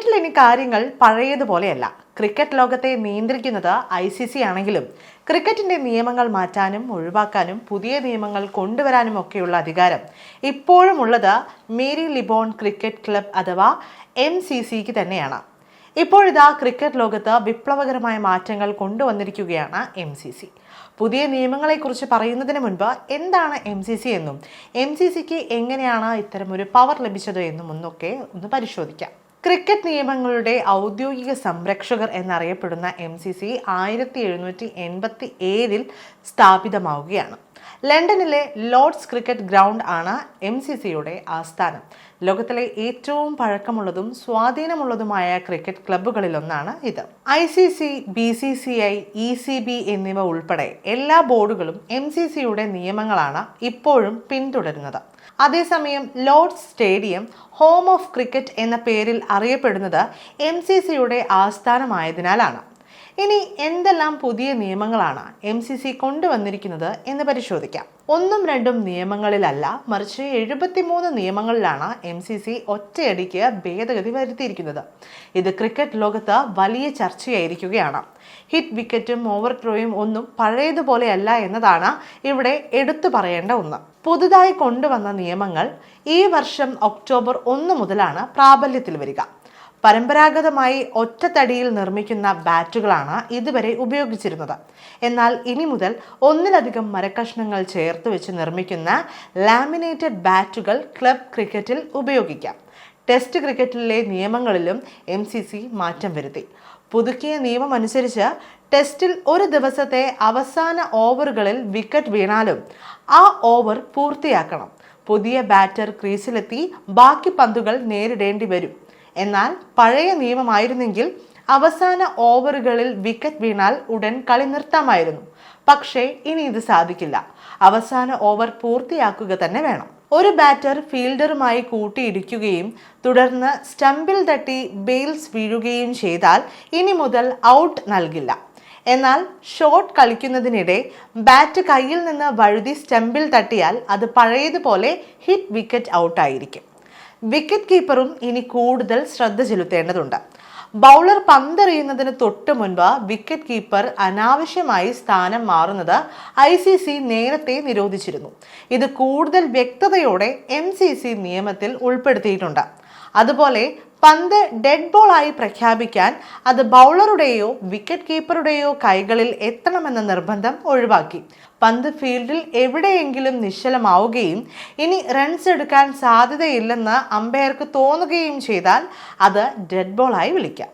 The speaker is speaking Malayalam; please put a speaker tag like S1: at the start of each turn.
S1: ക്രിക്കറ്റിൽ ഇനി കാര്യങ്ങൾ പഴയതുപോലെയല്ല. ക്രിക്കറ്റ് ലോകത്തെ നിയന്ത്രിക്കുന്നത് ഐ സി സി ആണെങ്കിലും ക്രിക്കറ്റിന്റെ നിയമങ്ങൾ മാറ്റാനും ഒഴിവാക്കാനും പുതിയ നിയമങ്ങൾ കൊണ്ടുവരാനും ഒക്കെയുള്ള അധികാരം ഇപ്പോഴും ഉള്ളത് മേരി ലിബോൺ ക്രിക്കറ്റ് ക്ലബ് അഥവാ എം സി സിക്ക് തന്നെയാണ്. ഇപ്പോഴിതാ ക്രിക്കറ്റ് ലോകത്ത് വിപ്ലവകരമായ മാറ്റങ്ങൾ കൊണ്ടുവന്നിരിക്കുകയാണ് എം സി സി. പുതിയ നിയമങ്ങളെക്കുറിച്ച് പറയുന്നതിന് മുൻപ് എന്താണ് എം സി സി എന്നും എം സി സിക്ക് എങ്ങനെയാണ് ഇത്തരമൊരു പവർ ലഭിച്ചത് എന്നും ഒന്നൊക്കെ ഒന്ന് പരിശോധിക്കാം. ക്രിക്കറ്റ് നിയമങ്ങളുടെ ഔദ്യോഗിക സംരക്ഷകർ എന്നറിയപ്പെടുന്ന എം സി സി ആയിരത്തി എഴുന്നൂറ്റി എൺപത്തി ഏഴിൽ സ്ഥാപിതമാവുകയാണ്. ലണ്ടനിലെ ലോർഡ്സ് ക്രിക്കറ്റ് ഗ്രൗണ്ട് ആണ് എം സി സിയുടെ ആസ്ഥാനം. ലോകത്തിലെ ഏറ്റവും പഴക്കമുള്ളതും സ്വാധീനമുള്ളതുമായ ക്രിക്കറ്റ് ക്ലബ്ബുകളിലൊന്നാണ് ഇത്. I C C B C C I E C B എന്നിവ ഉൾപ്പെടെ എല്ലാ ബോർഡുകളും എം സി സിയുടെ നിയമങ്ങളാണ് ഇപ്പോഴും പിന്തുടരുന്നത്. അതേസമയം Lord's stadium home of cricket എന്ന പേരിൽ അറിയപ്പെടുന്നത് എം സി സിയുടെ ആസ്ഥാനമായതിനാലാണ്. ഇനി എന്തെല്ലാം പുതിയ നിയമങ്ങളാണ് എം സി സി കൊണ്ടുവന്നിരിക്കുന്നത് എന്ന് പരിശോധിക്കാം. ഒന്നും രണ്ടും നിയമങ്ങളിലല്ല. മറിച്ച് എഴുപത്തിമൂന്ന് നിയമങ്ങളിലാണ് എം സി സി ഒറ്റയടിക്ക് ഭേദഗതി വരുത്തിയിരിക്കുന്നത്. ഇത് ക്രിക്കറ്റ് ലോകത്ത് വലിയ ചർച്ചയായിരിക്കുകയാണ്. ഹിറ്റ് വിക്കറ്റും ഓവർ ത്രോയും ഒന്നും പഴയതുപോലെയല്ല എന്നതാണ് ഇവിടെ എടുത്തു പറയേണ്ട ഒന്ന്. പുതുതായി കൊണ്ടുവന്ന നിയമങ്ങൾ ഈ വർഷം ഒക്ടോബർ ഒന്ന് മുതലാണ് പ്രാബല്യത്തിൽ വരിക. പരമ്പരാഗതമായി ഒറ്റത്തടിയിൽ നിർമ്മിക്കുന്ന ബാറ്റുകളാണ് ഇതുവരെ ഉപയോഗിച്ചിരുന്നത്. എന്നാൽ ഇനി മുതൽ ഒന്നിലധികം മരക്കഷ്ണങ്ങൾ ചേർത്ത് വെച്ച് നിർമ്മിക്കുന്ന ലാമിനേറ്റഡ് ബാറ്റുകൾ ക്ലബ് ക്രിക്കറ്റിൽ ഉപയോഗിക്കാം. ടെസ്റ്റ് ക്രിക്കറ്റിലെ നിയമങ്ങളിലും എം സി സി മാറ്റം വരുത്തി. പുതുക്കിയ നിയമം അനുസരിച്ച് ടെസ്റ്റിൽ ഒരു ദിവസത്തെ അവസാന ഓവറുകളിൽ വിക്കറ്റ് വീണാലും ആ ഓവർ പൂർത്തിയാക്കണം. പുതിയ ബാറ്റർ ക്രീസിലെത്തി ബാക്കി പന്തുകൾ നേരിടേണ്ടി വരും. എന്നാൽ പഴയ നിയമമായിരുന്നെങ്കിൽ അവസാന ഓവറുകളിൽ വിക്കറ്റ് വീണാൽ ഉടൻ കളി നിർത്താമായിരുന്നു. പക്ഷേ ഇനി ഇത് സാധിക്കില്ല. അവസാന ഓവർ പൂർത്തിയാക്കുക തന്നെ വേണം. ഒരു ബാറ്റർ ഫീൽഡറുമായി കൂട്ടിയിടിക്കുകയും തുടർന്ന് സ്റ്റമ്പിൽ തട്ടി ബെയിൽസ് വീഴുകയും ചെയ്താൽ ഇനി മുതൽ ഔട്ട് നൽകില്ല. എന്നാൽ ഷോട്ട് കളിക്കുന്നതിനിടെ ബാറ്റ് കയ്യിൽ നിന്ന് വഴുതി സ്റ്റമ്പിൽ തട്ടിയാൽ അത് പഴയതുപോലെ ഹിറ്റ് വിക്കറ്റ് ഔട്ടായിരിക്കും. വിക്കറ്റ് കീപ്പറും ഇനി കൂടുതൽ ശ്രദ്ധ ചെലുത്തേണ്ടതുണ്ട്. ബൗളർ പന്തെറിയുന്നതിന് തൊട്ട് മുൻപ് വിക്കറ്റ് കീപ്പർ അനാവശ്യമായി സ്ഥാനം മാറുന്നത് ഐ സി സി നേരത്തെ നിരോധിച്ചിരുന്നു. ഇത് കൂടുതൽ വ്യക്തതയോടെ എം സി സി നിയമത്തിൽ ഉൾപ്പെടുത്തിയിട്ടുണ്ട്. അതുപോലെ പന്ത് ഡെഡ് ബോൾ ആയി പ്രഖ്യാപിക്കാൻ അത് ബൗളറുടെയോ വിക്കറ്റ് കീപ്പറുടെയോ കൈകളിൽ എത്തണമെന്ന നിർബന്ധം ഒഴിവാക്കി. പന്ത് ഫീൽഡിൽ എവിടെയെങ്കിലും നിശ്ചലമാവുകയും ഇനി റൺസ് എടുക്കാൻ സാധ്യതയില്ലെന്ന് അമ്പയർക്ക് തോന്നുകയും ചെയ്താൽ അത് ഡെഡ് ബോൾ ആയി വിളിക്കാം.